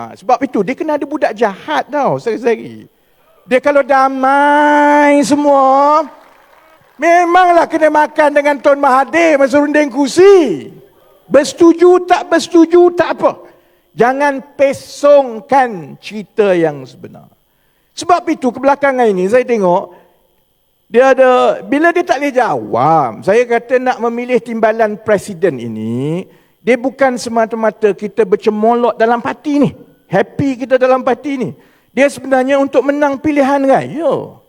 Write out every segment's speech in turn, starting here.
Ha, sebab itu dia kena ada budak jahat tau sehari-hari. Dia kalau damai semua, memanglah kena makan dengan Tuan Mahathir masa runding kursi. Bersetuju tak bersetuju tak apa. Jangan pesongkan cerita yang sebenar. Sebab itu kebelakangan ini saya tengok dia ada bila dia tak boleh jawab. Saya kata nak memilih timbalan presiden ini, dia bukan semata-mata kita bercemolot dalam parti ni happy kita dalam parti ni. Dia sebenarnya untuk menang pilihan raya.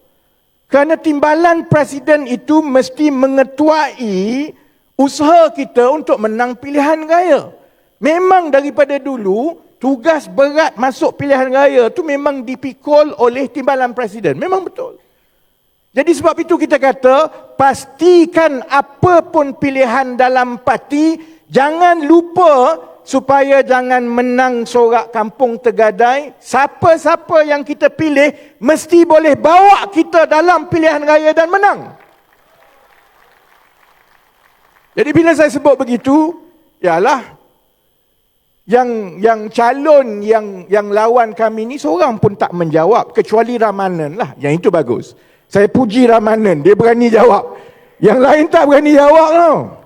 Kerana timbalan presiden itu mesti mengetuai usaha kita untuk menang pilihan raya. Memang daripada dulu, tugas berat masuk pilihan raya itu memang dipikul oleh timbalan presiden. Memang betul. Jadi sebab itu kita kata, pastikan apapun pilihan dalam parti, jangan lupa supaya jangan menang sorak kampung tergadai. Siapa-siapa yang kita pilih mesti boleh bawa kita dalam pilihan raya dan menang. Jadi bila saya sebut begitu, ialah yang yang calon yang yang lawan kami ni seorang pun tak menjawab kecuali Ramanan lah. Yang itu bagus. Saya puji Ramanan, dia berani jawab. Yang lain tak berani jawab tau.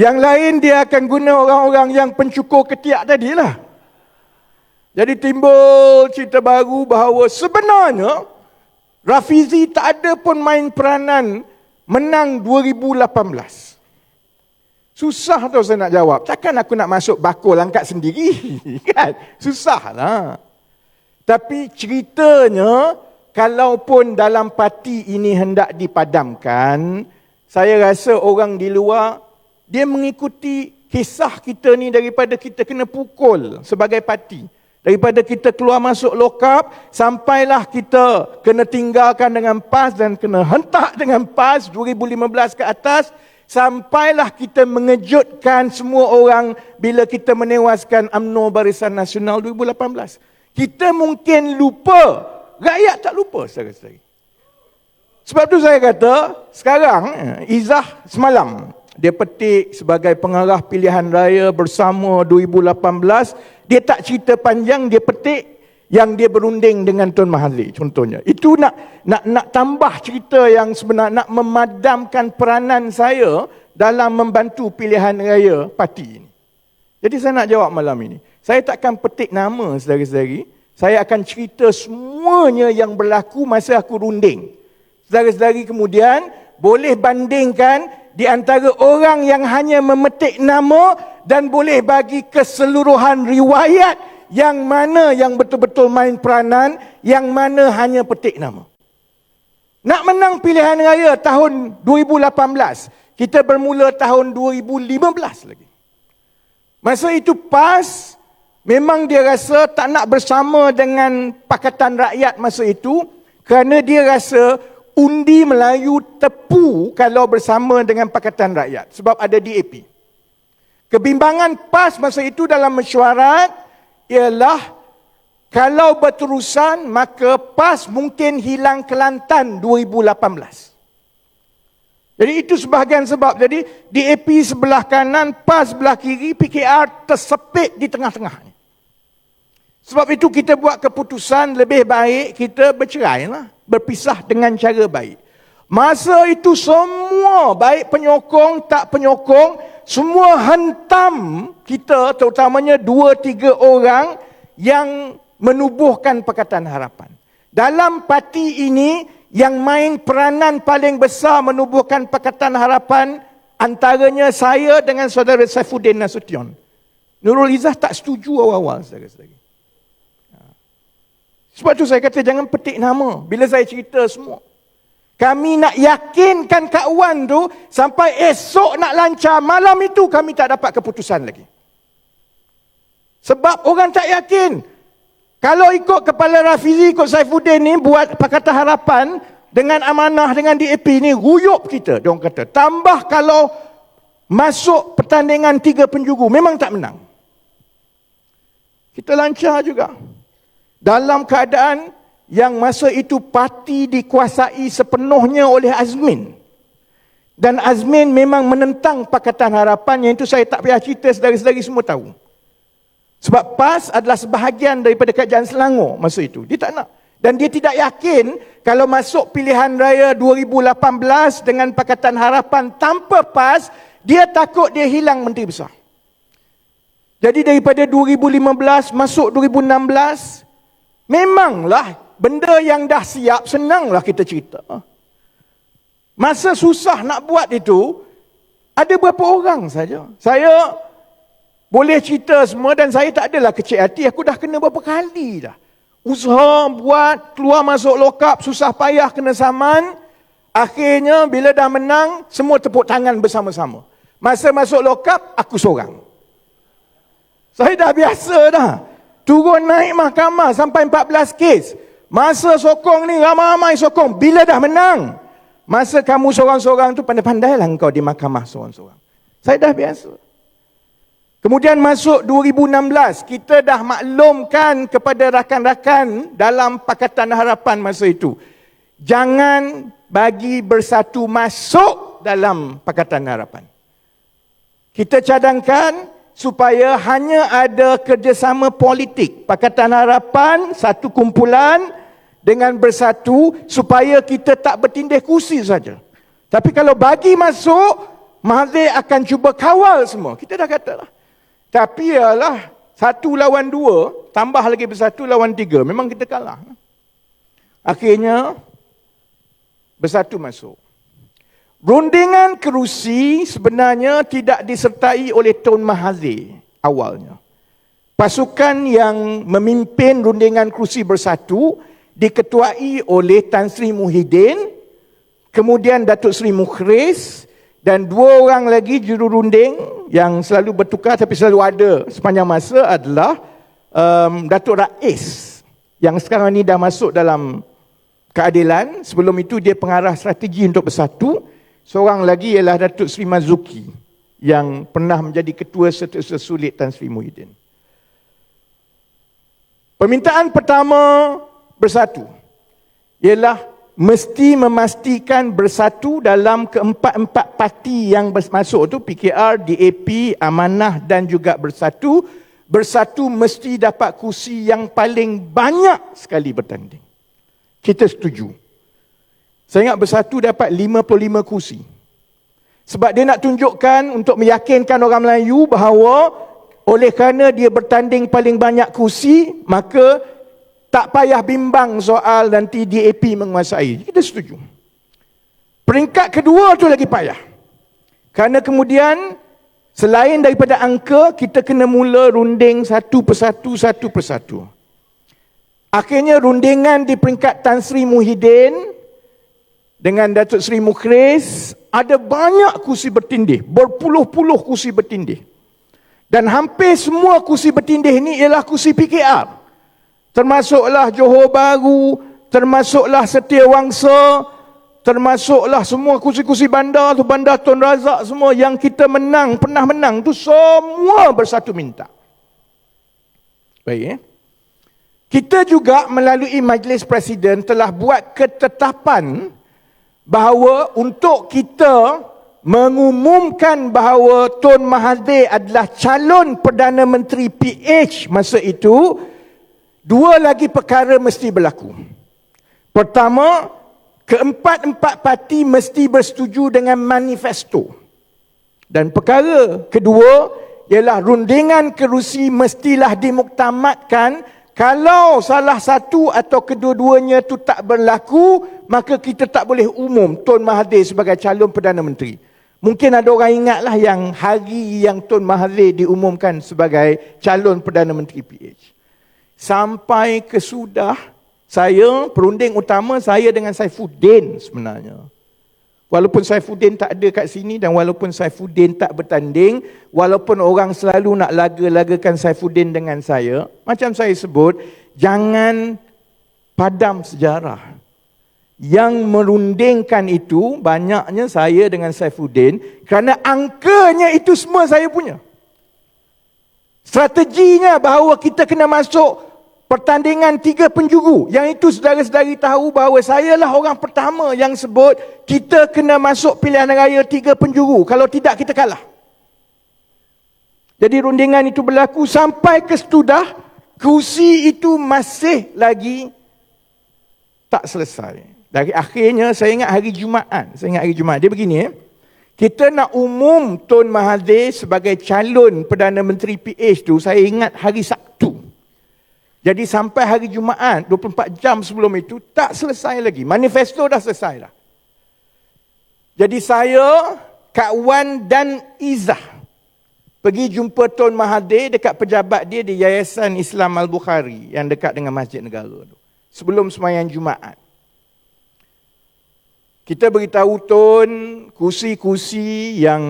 Yang lain dia akan guna orang-orang yang pencukur ketiak tadi lah. Jadi timbul cerita baru bahawa sebenarnya Rafizi tak ada pun main peranan menang 2018. Susah tau saya nak jawab. Takkan aku nak masuk bakul angkat sendiri. kan? Susah lah. Tapi ceritanya, kalaupun dalam parti ini hendak dipadamkan, saya rasa orang di luar dia mengikuti kisah kita ni daripada kita kena pukul sebagai parti. Daripada kita keluar masuk lokap, sampailah kita kena tinggalkan dengan PAS dan kena hentak dengan PAS 2015 ke atas, sampailah kita mengejutkan semua orang bila kita menewaskan UMNO Barisan Nasional 2018. Kita mungkin lupa, rakyat tak lupa saudara-saudari. Sebab tu saya kata, sekarang, eh, Izzah semalam, dia petik sebagai pengarah pilihan raya bersama 2018 dia tak cerita panjang dia petik yang dia berunding dengan Tuan Mahathir contohnya. Itu nak nak nak tambah cerita yang sebenar nak memadamkan peranan saya dalam membantu pilihan raya parti ini. Jadi saya nak jawab malam ini. Saya takkan petik nama saudara-saudari saya akan cerita semuanya yang berlaku masa aku runding. Saudara-saudari kemudian boleh bandingkan di antara orang yang hanya memetik nama dan boleh bagi keseluruhan riwayat yang mana yang betul-betul main peranan, yang mana hanya petik nama. Nak menang pilihan raya tahun 2018, kita bermula tahun 2015 lagi. Masa itu PAS, memang dia rasa tak nak bersama dengan Pakatan Rakyat masa itu, kerana dia rasa undi Melayu tepu kalau bersama dengan Pakatan Rakyat sebab ada DAP. Kebimbangan PAS masa itu dalam mesyuarat ialah kalau berterusan maka PAS mungkin hilang Kelantan 2018. Jadi itu sebahagian sebab. Jadi DAP sebelah kanan, PAS sebelah kiri, PKR tersepit di tengah-tengah. Sebab itu kita buat keputusan lebih baik kita bercerai lah berpisah dengan cara baik. Masa itu semua, baik penyokong, tak penyokong, semua hentam kita, terutamanya dua, tiga orang yang menubuhkan Pakatan Harapan. Dalam parti ini, yang main peranan paling besar menubuhkan Pakatan Harapan, antaranya saya dengan saudara Saifuddin Nasution. Nurul Izzah tak setuju awal-awal, saudara-saudara. Sebab tu saya kata jangan petik nama bila saya cerita semua. Kami nak yakinkan Kak Wan tu sampai esok nak lancar malam itu kami tak dapat keputusan lagi. Sebab orang tak yakin. Kalau ikut kepala Rafizi, ikut Saifuddin ni buat Pakatan Harapan dengan amanah dengan DAP ni ruyup kita. Dia kata tambah kalau masuk pertandingan tiga penjuru memang tak menang. Kita lancar juga dalam keadaan yang masa itu parti dikuasai sepenuhnya oleh Azmin. Dan Azmin memang menentang Pakatan Harapan yang itu saya tak payah cerita sedari-sedari semua tahu. Sebab PAS adalah sebahagian daripada kerajaan Selangor masa itu. Dia tak nak. Dan dia tidak yakin kalau masuk pilihan raya 2018 dengan Pakatan Harapan tanpa PAS, dia takut dia hilang menteri besar. Jadi daripada 2015 masuk 2016, memanglah benda yang dah siap, senanglah kita cerita. Masa susah nak buat itu, ada berapa orang saja. Saya boleh cerita semua dan saya tak adalah kecil hati. Aku dah kena berapa kali dah. Usaha buat, keluar masuk lokap, susah payah kena saman. Akhirnya bila dah menang, semua tepuk tangan bersama-sama. Masa masuk lokap, aku seorang. Saya dah biasa dah. Turun naik mahkamah sampai 14 kes. Masa sokong ni ramai-ramai sokong. Bila dah menang. Masa kamu seorang-seorang tu pandai-pandailah kau di mahkamah seorang-seorang. Saya dah biasa. Kemudian masuk 2016, kita dah maklumkan kepada rakan-rakan dalam Pakatan Harapan masa itu. Jangan bagi bersatu masuk dalam Pakatan Harapan. Kita cadangkan supaya hanya ada kerjasama politik. Pakatan Harapan, satu kumpulan dengan bersatu supaya kita tak bertindih kursi saja. Tapi kalau bagi masuk, Mahathir akan cuba kawal semua. Kita dah kata lah. Tapi ialah satu lawan dua, tambah lagi bersatu lawan tiga. Memang kita kalah. Akhirnya, bersatu masuk. Rundingan kerusi sebenarnya tidak disertai oleh Tun Mahathir awalnya. Pasukan yang memimpin rundingan kerusi bersatu diketuai oleh Tan Sri Muhyiddin, kemudian Datuk Sri Mukhris dan dua orang lagi juru runding yang selalu bertukar tapi selalu ada sepanjang masa adalah um, Datuk Rais yang sekarang ini dah masuk dalam keadilan. Sebelum itu dia pengarah strategi untuk bersatu. Seorang lagi ialah Datuk Sri Mazuki yang pernah menjadi ketua Setiausaha Sulit Tan Sri Muhyiddin. Permintaan pertama bersatu ialah mesti memastikan bersatu dalam keempat-empat parti yang masuk tu PKR, DAP, Amanah dan juga Bersatu. Bersatu mesti dapat kursi yang paling banyak sekali bertanding. Kita setuju. Saya ingat bersatu dapat 55 kursi. Sebab dia nak tunjukkan untuk meyakinkan orang Melayu bahawa oleh kerana dia bertanding paling banyak kursi, maka tak payah bimbang soal nanti DAP menguasai. Kita setuju. Peringkat kedua tu lagi payah. Kerana kemudian selain daripada angka, kita kena mula runding satu persatu, satu persatu. Akhirnya rundingan di peringkat Tan Sri Muhyiddin dengan Datuk Seri Mukhris ada banyak kursi bertindih, berpuluh-puluh kursi bertindih. Dan hampir semua kursi bertindih ini ialah kursi PKR. Termasuklah Johor Baru, termasuklah Setia Wangsa, termasuklah semua kursi-kursi bandar tu, bandar Tun Razak semua yang kita menang, pernah menang tu semua bersatu minta. Baik ya. Kita juga melalui Majlis Presiden telah buat ketetapan bahawa untuk kita mengumumkan bahawa Tun Mahathir adalah calon Perdana Menteri PH masa itu, dua lagi perkara mesti berlaku. Pertama, keempat-empat parti mesti bersetuju dengan manifesto. Dan perkara kedua, ialah rundingan kerusi mestilah dimuktamadkan kalau salah satu atau kedua-duanya itu tak berlaku, maka kita tak boleh umum Tun Mahathir sebagai calon Perdana Menteri. Mungkin ada orang ingatlah yang hari yang Tun Mahathir diumumkan sebagai calon Perdana Menteri PH. Sampai ke sudah, saya, perunding utama saya dengan Saifuddin sebenarnya. Walaupun Saifuddin tak ada kat sini dan walaupun Saifuddin tak bertanding, walaupun orang selalu nak laga-lagakan Saifuddin dengan saya, macam saya sebut, jangan padam sejarah. Yang merundingkan itu banyaknya saya dengan Saifuddin kerana angkanya itu semua saya punya. Strateginya bahawa kita kena masuk pertandingan tiga penjuru. Yang itu saudara-saudari tahu bahawa saya lah orang pertama yang sebut kita kena masuk pilihan raya tiga penjuru. Kalau tidak kita kalah. Jadi rundingan itu berlaku sampai ke setudah kursi itu masih lagi tak selesai. Dari akhirnya saya ingat hari Jumaat. Saya ingat hari Jumaat. Dia begini eh. Kita nak umum Tun Mahathir sebagai calon Perdana Menteri PH tu saya ingat hari Sabtu. Jadi sampai hari Jumaat 24 jam sebelum itu tak selesai lagi. Manifesto dah selesai lah. Jadi saya, Kak Wan dan Izzah pergi jumpa Tun Mahathir dekat pejabat dia di Yayasan Islam Al-Bukhari yang dekat dengan Masjid Negara tu. Sebelum semayang Jumaat. Kita beritahu Tun, kursi-kursi yang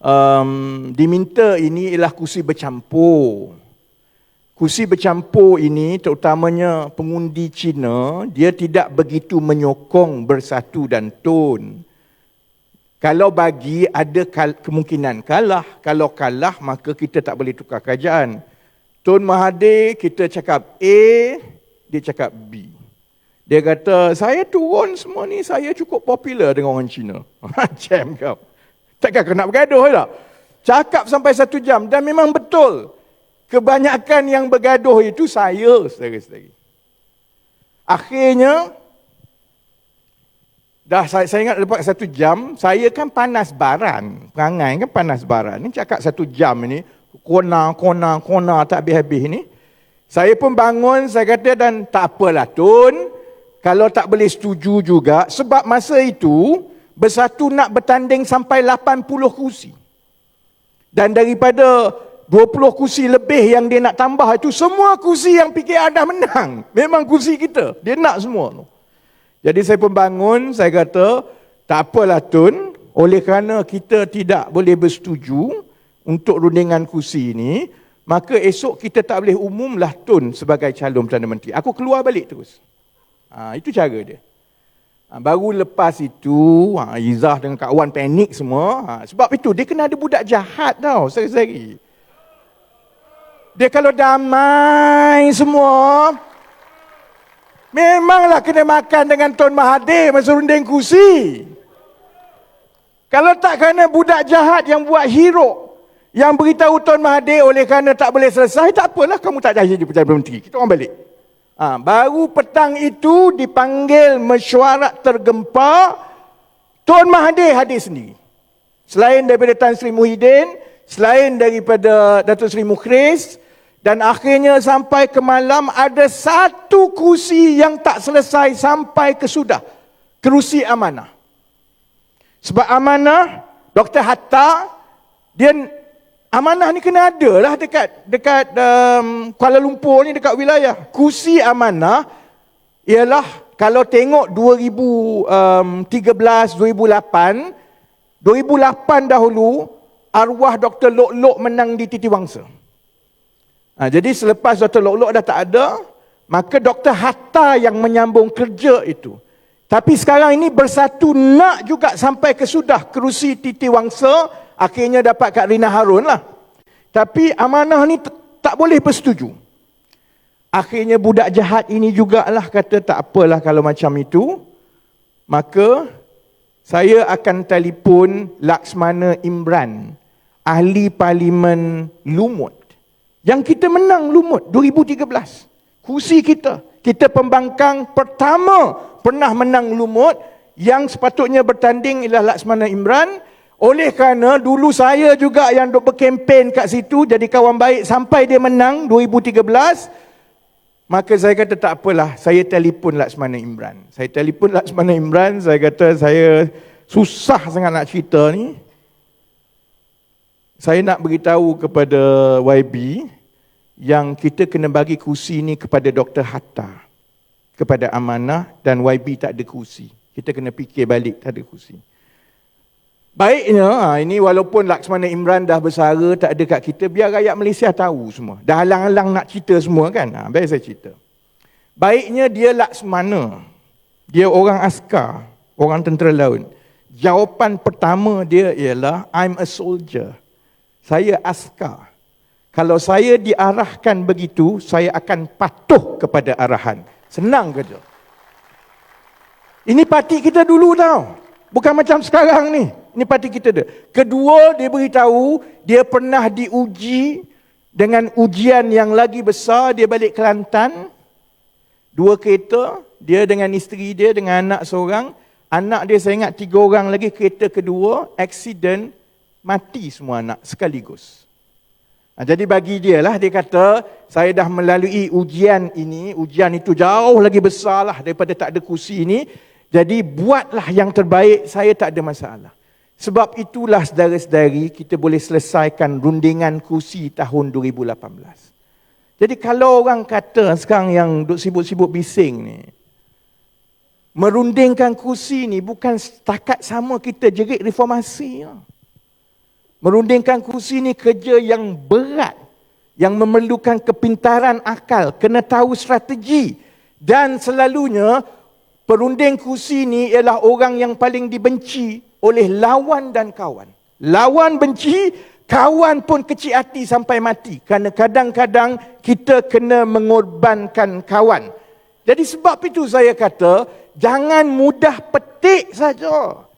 um, diminta ini ialah kursi bercampur. Kursi bercampur ini terutamanya pengundi Cina, dia tidak begitu menyokong bersatu dan Tun. Kalau bagi ada kemungkinan kalah. Kalau kalah maka kita tak boleh tukar kerajaan. Tun Mahathir kita cakap A, dia cakap B. Dia kata, saya turun semua ni, saya cukup popular dengan orang Cina. Macam kau. Takkan kau nak bergaduh tak? Cakap sampai satu jam dan memang betul. Kebanyakan yang bergaduh itu saya, saudara-saudari. Akhirnya, Dah saya, saya ingat lepas satu jam, saya kan panas baran. Perangai kan panas baran. Ni cakap satu jam ni, kona, kona, kona tak habis-habis ni. Saya pun bangun, saya kata dan tak apalah Tun. Kalau tak boleh setuju juga, sebab masa itu, bersatu nak bertanding sampai 80 kursi. Dan daripada 20 kursi lebih yang dia nak tambah itu, semua kursi yang fikir anda menang. Memang kursi kita. Dia nak semua tu. Jadi saya pun bangun, saya kata, tak apalah Tun, oleh kerana kita tidak boleh bersetuju untuk rundingan kursi ini, maka esok kita tak boleh umumlah Tun sebagai calon Perdana Menteri. Aku keluar balik terus. Ha, itu cara dia. Ha, baru lepas itu, ha, Izzah dengan Kak Wan panik semua. Ha, sebab itu, dia kena ada budak jahat tau, sehari-hari. Dia kalau damai semua, Memanglah kena makan dengan Tuan Mahathir masa runding kursi. Kalau tak kerana budak jahat yang buat hero yang beritahu Tuan Mahathir oleh kerana tak boleh selesai, tak apalah kamu tak jadi Perdana Menteri. Kita orang balik. Ha, baru petang itu dipanggil mesyuarat tergempar, Tuan Mahathir hadir sendiri. Selain daripada Tan Sri Muhyiddin, selain daripada Datuk Seri Mukhris, dan akhirnya sampai ke malam ada satu kursi yang tak selesai sampai ke sudah. Kerusi amanah. Sebab amanah, Dr. Hatta, dia amanah ni kena ada lah dekat dekat um, Kuala Lumpur ni dekat wilayah. Kursi amanah ialah kalau tengok 2013, 2008, 2008 dahulu arwah Dr. Lok Lok menang di Titi Wangsa. Ha, jadi selepas Dr. Lok Lok dah tak ada, maka Dr. Hatta yang menyambung kerja itu. Tapi sekarang ini bersatu nak juga sampai ke sudah kerusi Titi Wangsa, akhirnya dapat Kak Rina Harun lah. Tapi amanah ni tak boleh bersetuju. Akhirnya budak jahat ini jugalah kata tak apalah kalau macam itu. Maka saya akan telefon Laksmana Imran, ahli parlimen Lumut. Yang kita menang lumut 2013. Kursi kita. Kita pembangkang pertama pernah menang lumut yang sepatutnya bertanding ialah Laksmana Imran. Oleh kerana dulu saya juga yang duk berkempen kat situ jadi kawan baik sampai dia menang 2013. Maka saya kata tak apalah, saya telefon Laksmana Imran. Saya telefon Laksmana Imran, saya kata saya susah sangat nak cerita ni saya nak beritahu kepada YB yang kita kena bagi kursi ni kepada Dr. Hatta kepada amanah dan YB tak ada kursi. Kita kena fikir balik tak ada kursi. Baiknya, ha, ini walaupun Laksmana Imran dah bersara, tak ada kat kita, biar rakyat Malaysia tahu semua. Dah halang-halang nak cerita semua kan? Ha, biar saya cerita. Baiknya dia Laksmana. Dia orang askar, orang tentera laut. Jawapan pertama dia ialah, I'm a soldier. Saya askar. Kalau saya diarahkan begitu, saya akan patuh kepada arahan. Senang kerja. Ini parti kita dulu tau. Bukan macam sekarang ni. Ini parti kita dia. Kedua, dia beritahu dia pernah diuji dengan ujian yang lagi besar. Dia balik Kelantan. Dua kereta. Dia dengan isteri dia, dengan anak seorang. Anak dia saya ingat tiga orang lagi. Kereta kedua, accident. Mati semua anak sekaligus. Ha, jadi bagi dia lah, dia kata, saya dah melalui ujian ini, ujian itu jauh lagi besar lah daripada tak ada kursi ini. Jadi buatlah yang terbaik, saya tak ada masalah. Sebab itulah saudara-saudari, kita boleh selesaikan rundingan kursi tahun 2018. Jadi kalau orang kata sekarang yang duk sibuk-sibuk bising ni, merundingkan kursi ni bukan setakat sama kita jerit reformasi. Ya. Merundingkan kursi ni kerja yang berat. Yang memerlukan kepintaran akal. Kena tahu strategi. Dan selalunya perunding kursi ni ialah orang yang paling dibenci oleh lawan dan kawan. Lawan benci, kawan pun kecil hati sampai mati. Kerana kadang-kadang kita kena mengorbankan kawan. Jadi sebab itu saya kata, jangan mudah petik saja.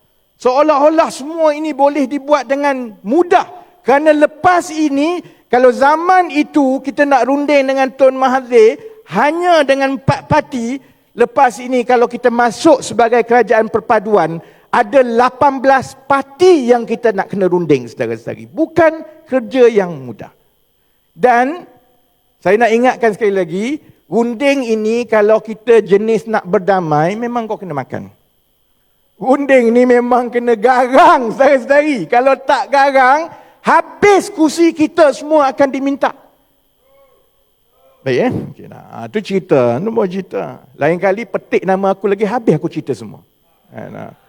Seolah-olah semua ini boleh dibuat dengan mudah. Kerana lepas ini, kalau zaman itu kita nak runding dengan Tun Mahathir, hanya dengan empat parti, lepas ini kalau kita masuk sebagai kerajaan perpaduan, ada 18 parti yang kita nak kena runding saudara-saudari. Bukan kerja yang mudah. Dan saya nak ingatkan sekali lagi, runding ini kalau kita jenis nak berdamai, memang kau kena makan. Unding ni memang kena garang saudara-saudari. Kalau tak garang, habis kursi kita semua akan diminta. Baik eh? Okay, nah. Itu cerita. Nombor cerita. Lain kali petik nama aku lagi, habis aku cerita semua. Eh, nah.